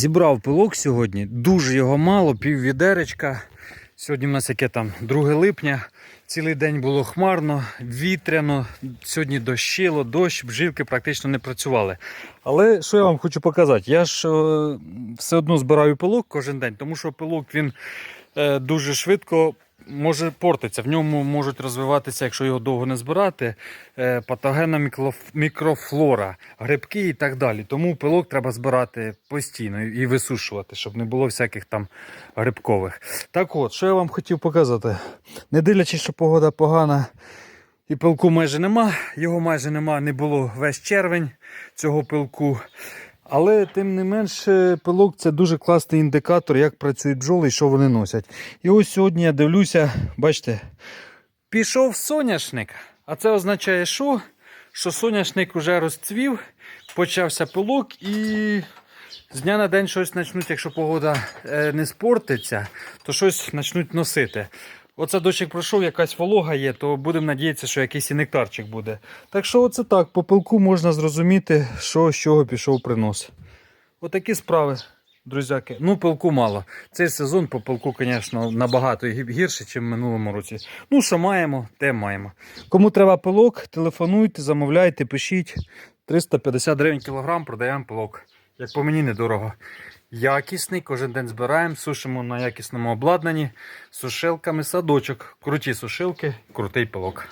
Зібрав пилок сьогодні, дуже його мало, пів відеречка. Сьогодні в нас яке там 2 липня. Цілий день було хмарно, вітряно. Сьогодні дощило, дощ, бжілки практично не працювали. Але що я вам хочу показати? Я ж е, все одно збираю пилок кожен день, тому що пилок він е, дуже швидко може портитися. В ньому можуть розвиватися, якщо його довго не збирати, е, патогенна мікрофлора, грибки і так далі. Тому пилок треба збирати постійно і висушувати, щоб не було всяких там грибкових. Так от, що я вам хотів показати. Не дивлячись, що погода погана і пилку майже нема, його майже нема, не було весь червень цього пилку. Але тим не менш, е, пилок це дуже класний індикатор, як працюють бджоли і що вони носять. І ось сьогодні я дивлюся, бачите, пішов соняшник. А це означає, що? Що соняшник вже розцвів, почався пилок і з дня на день щось почнуть, якщо погода е, не спортиться, то щось почнуть носити. Оце дощик пройшов, якась волога є, то будемо надіятися, що якийсь і нектарчик буде. Так що оце так, по пилку можна зрозуміти, що з чого пішов принос. Отакі справи, друзяки. Ну, пилку мало. Цей сезон по пилку, звісно, набагато гірше, ніж в минулому році. Ну, що маємо, те маємо. Кому треба пилок, телефонуйте, замовляйте, пишіть. 350 гривень кілограм продаємо пилок. Як по мені недорого. Якісний, кожен день збираємо, сушимо на якісному обладнанні, сушилками, садочок. Круті сушилки, крутий пилок.